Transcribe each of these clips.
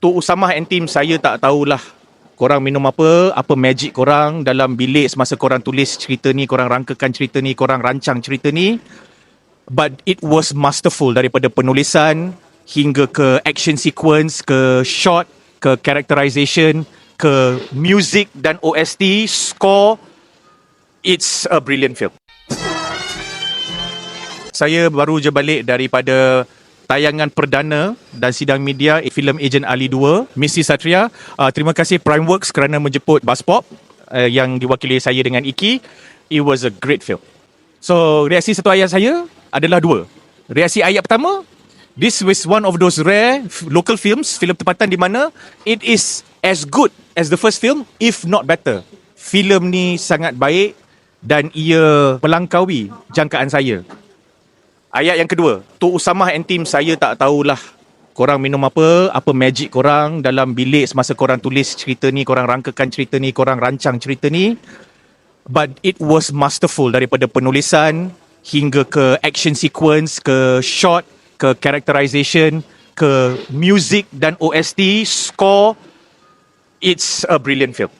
Tok Usamah and team saya tak tahulah korang minum apa, apa magic korang dalam bilik semasa korang tulis cerita ni, korang rangkakan cerita ni, korang rancang cerita ni. But it was masterful daripada penulisan hingga ke action sequence, ke shot, ke characterization, ke music dan OST, score. It's a brilliant film. Saya baru je balik daripada tayangan perdana dan sidang media filem Agent Ali 2, Missy Satria. Uh, terima kasih Primeworks kerana menjemput Buzzpop uh, yang diwakili saya dengan Iki. It was a great film. So, reaksi satu ayat saya adalah dua. Reaksi ayat pertama, this was one of those rare local films, filem tempatan di mana it is as good as the first film, if not better. Filem ni sangat baik dan ia melangkaui jangkaan saya. Ayat yang kedua, Tok Usamah and team saya tak tahulah korang minum apa, apa magic korang dalam bilik semasa korang tulis cerita ni, korang rangkakan cerita ni, korang rancang cerita ni. But it was masterful daripada penulisan hingga ke action sequence, ke shot, ke characterization, ke music dan OST, score. It's a brilliant film.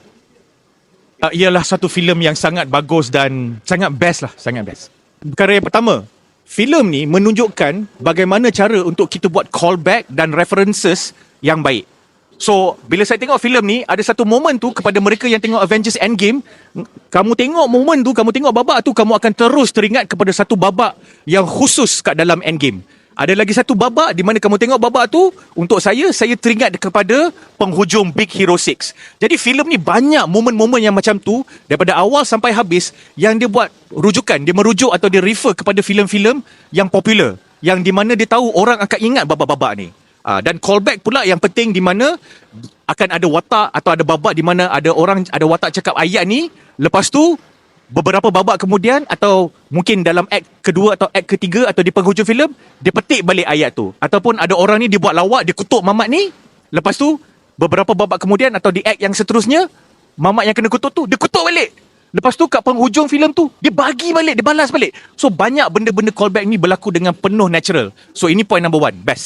Uh, ialah satu filem yang sangat bagus dan sangat best lah, sangat best. Perkara yang pertama, filem ni menunjukkan bagaimana cara untuk kita buat callback dan references yang baik. So, bila saya tengok filem ni, ada satu momen tu kepada mereka yang tengok Avengers Endgame, kamu tengok momen tu, kamu tengok babak tu, kamu akan terus teringat kepada satu babak yang khusus kat dalam Endgame. Ada lagi satu babak di mana kamu tengok babak tu, untuk saya, saya teringat kepada penghujung Big Hero 6. Jadi filem ni banyak momen-momen yang macam tu, daripada awal sampai habis, yang dia buat rujukan, dia merujuk atau dia refer kepada filem-filem yang popular. Yang di mana dia tahu orang akan ingat babak-babak ni. Ah, dan callback pula yang penting di mana akan ada watak atau ada babak di mana ada orang ada watak cakap ayat ni lepas tu beberapa babak kemudian atau mungkin dalam act kedua atau act ketiga atau di penghujung filem dia petik balik ayat tu ataupun ada orang ni dia buat lawak dia kutuk mamat ni lepas tu beberapa babak kemudian atau di act yang seterusnya mamat yang kena kutuk tu dia kutuk balik Lepas tu kat penghujung filem tu dia bagi balik, dia balas balik. So banyak benda-benda callback ni berlaku dengan penuh natural. So ini point number one, best.